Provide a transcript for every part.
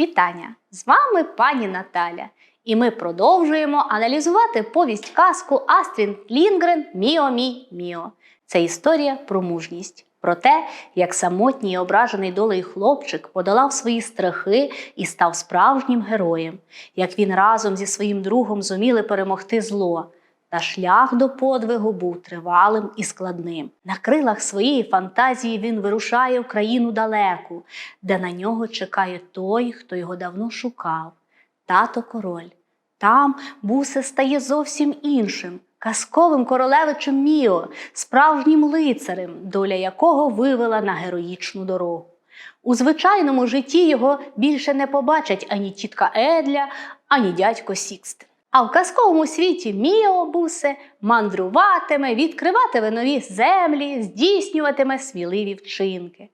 Вітання! З вами пані Наталя. І ми продовжуємо аналізувати повість казку Астрін Лінгрен Міо мій Міо. Це історія про мужність, про те, як самотній і ображений долею хлопчик подолав свої страхи і став справжнім героєм, як він разом зі своїм другом зуміли перемогти зло. Та шлях до подвигу був тривалим і складним. На крилах своєї фантазії він вирушає в країну далеку, де на нього чекає той, хто його давно шукав тато король. Там бусе стає зовсім іншим, казковим королевичем Міо, справжнім лицарем, доля якого вивела на героїчну дорогу. У звичайному житті його більше не побачать ані тітка Едля, ані дядько Сікстен. А в казковому світі Міо Бусе мандруватиме, відкриватиме нові землі, здійснюватиме сміливі вчинки.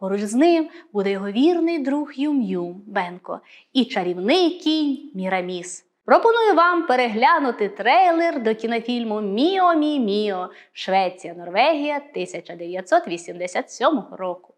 Поруч з ним буде його вірний друг Юм-Юм Бенко і чарівний кінь Міраміс. Пропоную вам переглянути трейлер до кінофільму Міо Мі Міо Швеція, Норвегія 1987 року.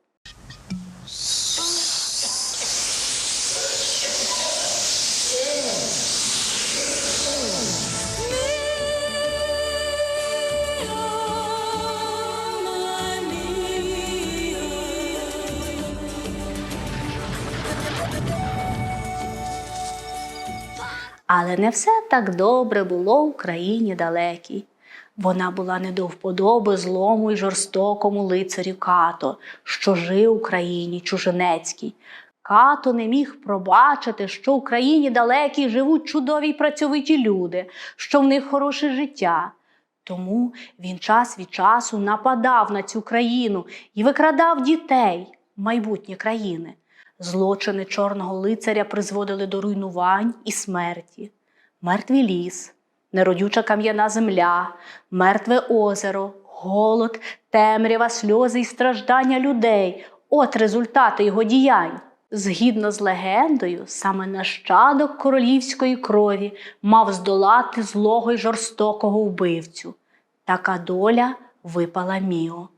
Але не все так добре було в країні далекій. Вона була не до вподоби злому й жорстокому лицарю Като, що жив у країні чужинецькій. Като не міг пробачити, що в країні далекій живуть чудові й працьовиті люди, що в них хороше життя. Тому він час від часу нападав на цю країну і викрадав дітей, майбутнє країни. Злочини чорного лицаря призводили до руйнувань і смерті. Мертвий ліс, неродюча кам'яна земля, мертве озеро, голод, темрява, сльози і страждання людей от результати його діянь. Згідно з легендою, саме нащадок королівської крові мав здолати злого й жорстокого вбивцю. Така доля випала Міо.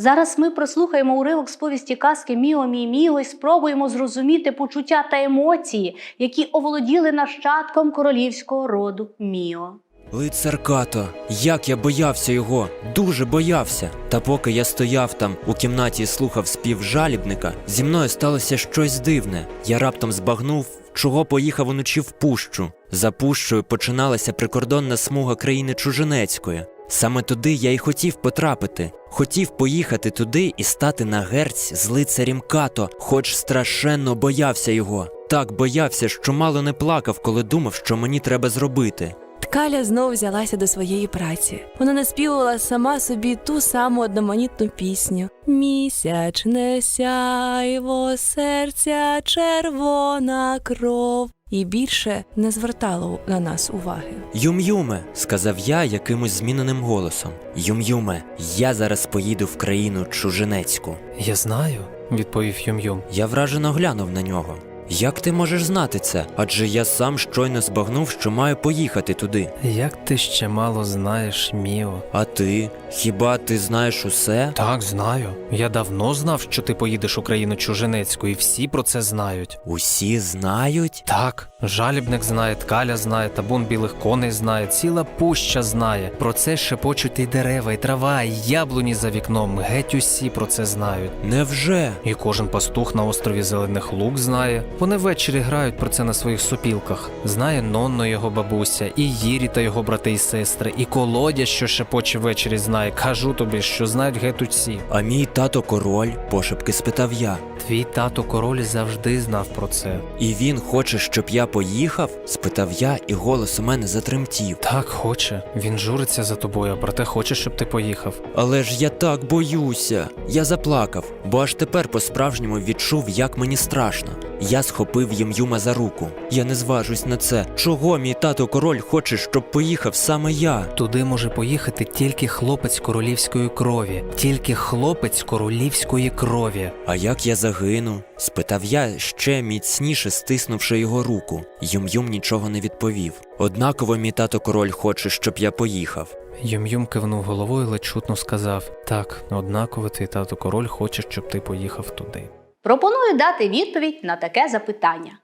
Зараз ми прослухаємо уривок з повісті казки Міо мій Міо і спробуємо зрозуміти почуття та емоції, які оволоділи нащадком королівського роду Міо. Лицар Като, як я боявся його, дуже боявся. Та поки я стояв там у кімнаті і слухав спів жалібника, зі мною сталося щось дивне. Я раптом збагнув, чого поїхав уночі в пущу. За пущою починалася прикордонна смуга країни Чужинецької. Саме туди я й хотів потрапити. Хотів поїхати туди і стати на герць з лицарем Като, хоч страшенно боявся його. Так боявся, що мало не плакав, коли думав, що мені треба зробити. Ткаля знов взялася до своєї праці. Вона наспівувала сама собі ту саму одноманітну пісню. Місячне сяйво серця, червона кров. І більше не звертало на нас уваги. Юм-юме, сказав я якимось зміненим голосом. Юм-юме, я зараз поїду в країну чужинецьку. Я знаю, відповів Юм-Юм. Я вражено глянув на нього. Як ти можеш знати це? Адже я сам щойно збагнув, що маю поїхати туди. Як ти ще мало знаєш, Міо? А ти? Хіба ти знаєш усе? Так, знаю. Я давно знав, що ти поїдеш у країну чужинецьку, і всі про це знають. Усі знають? Так, жалібник знає, ткаля знає, табун білих коней знає, ціла пуща знає. Про це шепочуть і дерева, і трава, і яблуні за вікном. Геть усі про це знають. Невже? І кожен пастух на острові Зелених Лук знає. Вони ввечері грають про це на своїх сопілках. Знає Нонно його бабуся, і Їрі та його брати і сестри, і колодя, що шепоче ввечері знає. Кажу тобі, що знають геть усі. А мій тато король? пошепки спитав я. Твій тато король завжди знав про це. І він хоче, щоб я поїхав? спитав я, і голос у мене затремтів. Так, хоче. Він журиться за тобою, проте хоче, щоб ти поїхав. Але ж я так боюся. Я заплакав, бо аж тепер по-справжньому відчув, як мені страшно. Я схопив Єм'юма за руку. Я не зважусь на це. Чого мій тато король хоче, щоб поїхав саме я? Туди може поїхати тільки хлопець королівської крові, тільки хлопець королівської крові. А як я загину? спитав я, ще міцніше стиснувши його руку. Юм-Юм нічого не відповів. Однаково мій тато король хоче, щоб я поїхав. Юм-Юм кивнув головою, ледь чутно сказав: Так, однаково твій тато король хоче, щоб ти поїхав туди. Пропоную дати відповідь на таке запитання.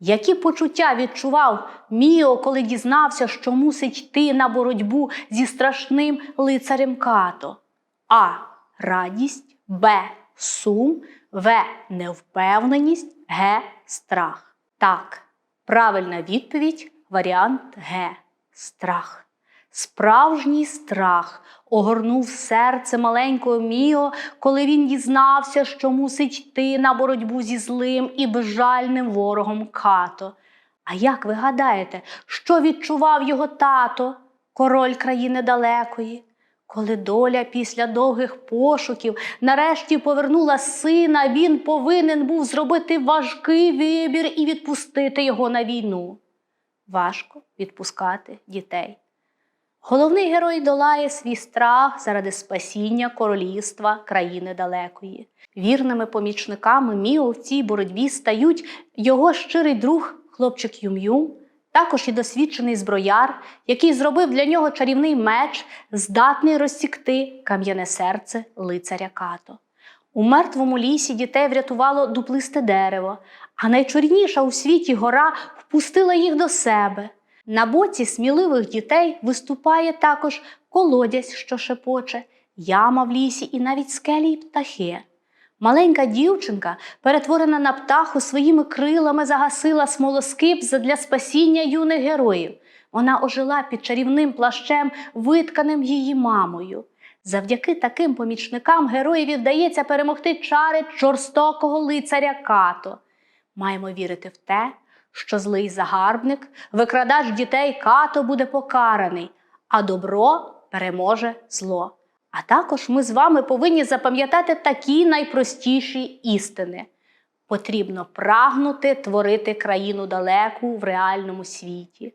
Які почуття відчував Міо, коли дізнався, що мусить йти на боротьбу зі страшним лицарем Като? А. Радість, Б. Сум, В. Невпевненість, Г. Страх. Так, правильна відповідь варіант Г. Страх. Справжній страх огорнув серце маленького Міо, коли він дізнався, що мусить йти на боротьбу зі злим і безжальним ворогом Като. А як ви гадаєте, що відчував його тато, король країни далекої? Коли доля після довгих пошуків нарешті повернула сина, він повинен був зробити важкий вибір і відпустити його на війну. Важко відпускати дітей. Головний герой долає свій страх заради спасіння королівства країни далекої. Вірними помічниками Міо в цій боротьбі стають його щирий друг, хлопчик Юм-Юм, також і досвідчений зброяр, який зробив для нього чарівний меч, здатний розсікти кам'яне серце лицаря Като. У мертвому лісі дітей врятувало дуплисте дерево, а найчорніша у світі гора впустила їх до себе. На боці сміливих дітей виступає також колодязь, що шепоче, яма в лісі і навіть скелі й птахи. Маленька дівчинка, перетворена на птаху, своїми крилами загасила смолоскип задля спасіння юних героїв. Вона ожила під чарівним плащем, витканим її мамою. Завдяки таким помічникам героєві вдається перемогти чари жорстокого лицаря Като. Маємо вірити в те, що злий загарбник, викрадач дітей Като буде покараний, а добро переможе зло. А також ми з вами повинні запам'ятати такі найпростіші істини. Потрібно прагнути творити країну далеку в реальному світі.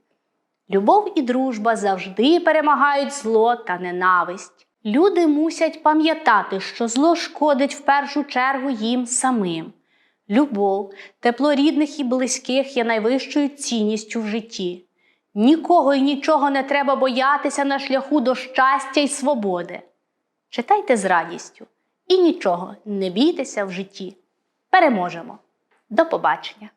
Любов і дружба завжди перемагають зло та ненависть. Люди мусять пам'ятати, що зло шкодить в першу чергу їм самим. Любов, тепло рідних і близьких є найвищою цінністю в житті. Нікого і нічого не треба боятися на шляху до щастя й свободи. Читайте з радістю і нічого не бійтеся в житті. Переможемо. До побачення!